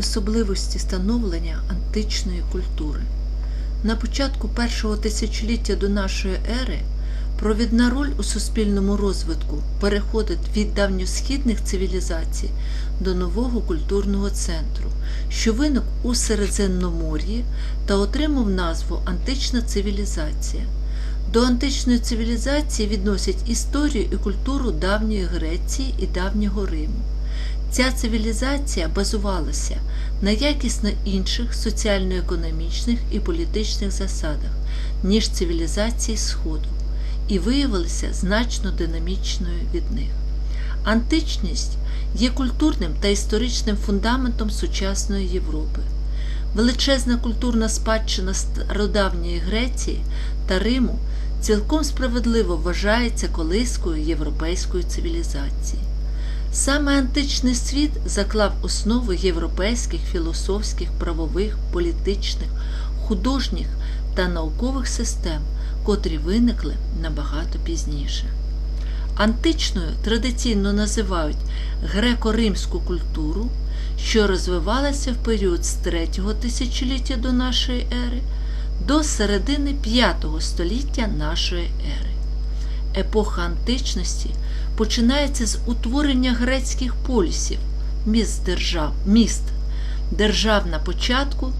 Особливості становлення античної культури. На початку першого тисячоліття до нашої ери провідна роль у суспільному розвитку переходить від давньосхідних цивілізацій до нового культурного центру, що виник у Середземномор'ї та отримав назву Антична цивілізація. До античної цивілізації відносять історію і культуру давньої Греції і давнього Риму. Ця цивілізація базувалася на якісно інших соціально-економічних і політичних засадах, ніж цивілізації Сходу, і виявилася значно динамічною від них. Античність є культурним та історичним фундаментом сучасної Європи. Величезна культурна спадщина стародавньої Греції та Риму цілком справедливо вважається колискою європейської цивілізації. Саме античний світ заклав основи європейських філософських, правових, політичних, художніх та наукових систем, котрі виникли набагато пізніше. Античною традиційно називають греко-римську культуру, що розвивалася в період з 3 тисячоліття до нашої ери до середини 5 століття нашої ери. Епоха античності починається з утворення грецьких полісів, міст держав, міст держав на початку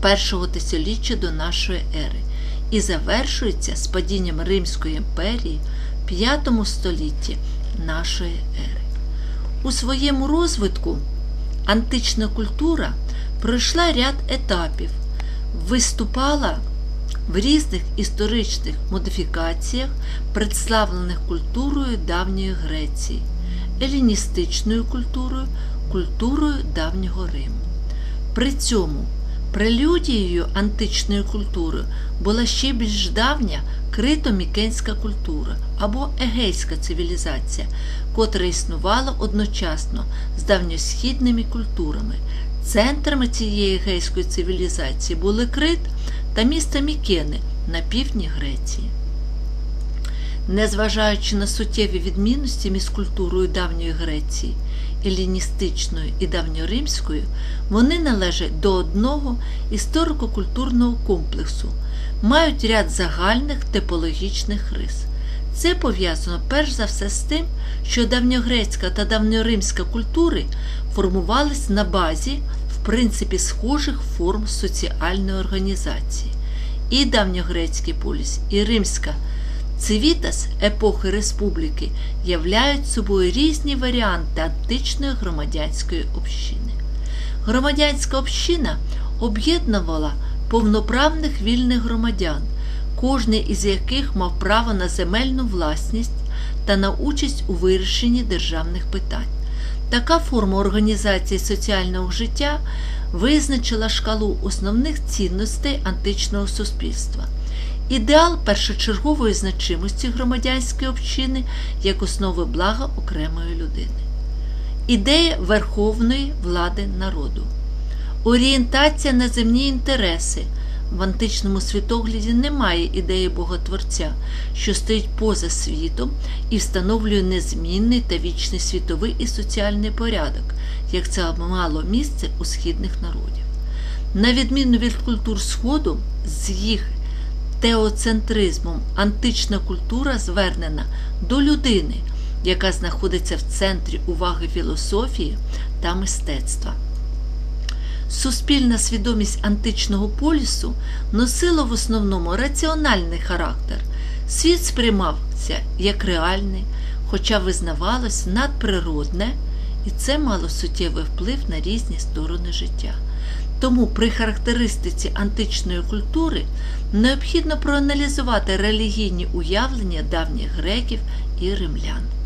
першого тисячоліття до нашої ери і завершується з падінням Римської імперії в 5 столітті нашої ери. У своєму розвитку антична культура пройшла ряд етапів, виступала в різних історичних модифікаціях, представлених культурою давньої Греції, еліністичною культурою, культурою давнього Риму. При цьому прелюдією античної культури була ще більш давня крито-мікенська культура або егейська цивілізація, котра існувала одночасно з давньосхідними культурами. Центрами цієї егейської цивілізації були Крит та місто Мікени на півдні Греції. Незважаючи на суттєві відмінності між культурою давньої Греції, еліністичною і давньоримською, вони належать до одного історико-культурного комплексу, мають ряд загальних типологічних рис. Це пов'язано перш за все з тим, що давньогрецька та давньоримська культури формувались на базі принципі схожих форм соціальної організації. І давньогрецький поліс, і римська цивітас епохи республіки являють собою різні варіанти античної громадянської общини. Громадянська община об'єднувала повноправних вільних громадян, кожний із яких мав право на земельну власність та на участь у вирішенні державних питань. Така форма організації соціального життя визначила шкалу основних цінностей античного суспільства. Ідеал першочергової значимості громадянської общини як основи блага окремої людини. Ідея верховної влади народу. Орієнтація на земні інтереси. В античному світогляді немає ідеї Боготворця, що стоїть поза світом і встановлює незмінний та вічний світовий і соціальний порядок, як це мало місце у східних народів. На відміну від культур Сходу, з їх теоцентризмом антична культура звернена до людини, яка знаходиться в центрі уваги філософії та мистецтва. Суспільна свідомість античного полісу носила в основному раціональний характер. Світ сприймався як реальний, хоча визнавалось надприродне, і це мало суттєвий вплив на різні сторони життя. Тому при характеристиці античної культури необхідно проаналізувати релігійні уявлення давніх греків і римлян.